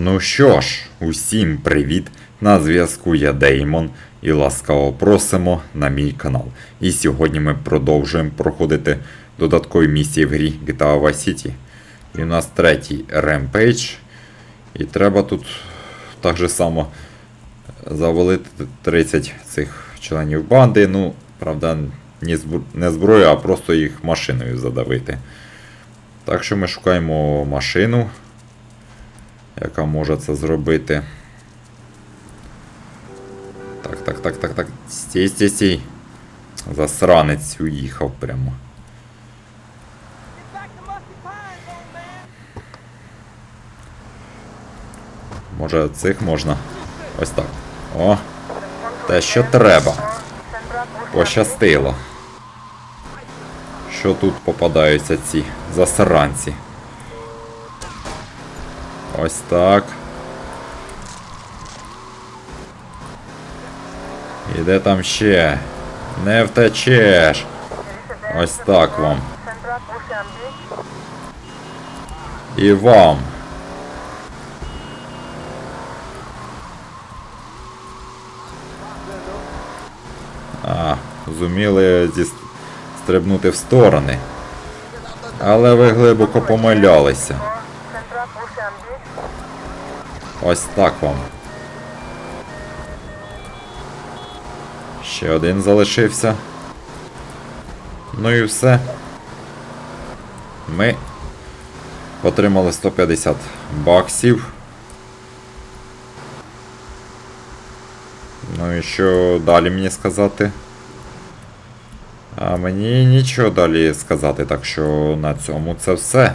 Ну що ж, усім привіт! На зв'язку я Деймон і ласкаво просимо на мій канал. І сьогодні ми продовжуємо проходити додаткові місії в грі GTA Vice City. І у нас третій Rampage. І треба тут так же само завалити 30 цих членів банди. Ну, правда, не зброю, а просто їх машиною задавити. Так що ми шукаємо машину яка може це зробити. Так, так, так, так, так. Стій, стій, стій. Засранець уїхав прямо. Може цих можна? Ось так. О! Те, що треба. Пощастило. Що тут попадаються ці засранці? Ось так. І де там ще? Не втечеш. Ось так вам. І вам. А, зуміли зі... стрибнути в сторони. Але ви глибоко помилялися. Ось так вам. Ще один залишився. Ну і все. Ми отримали 150 баксів. Ну і що далі мені сказати? А мені нічого далі сказати, так що на цьому це все.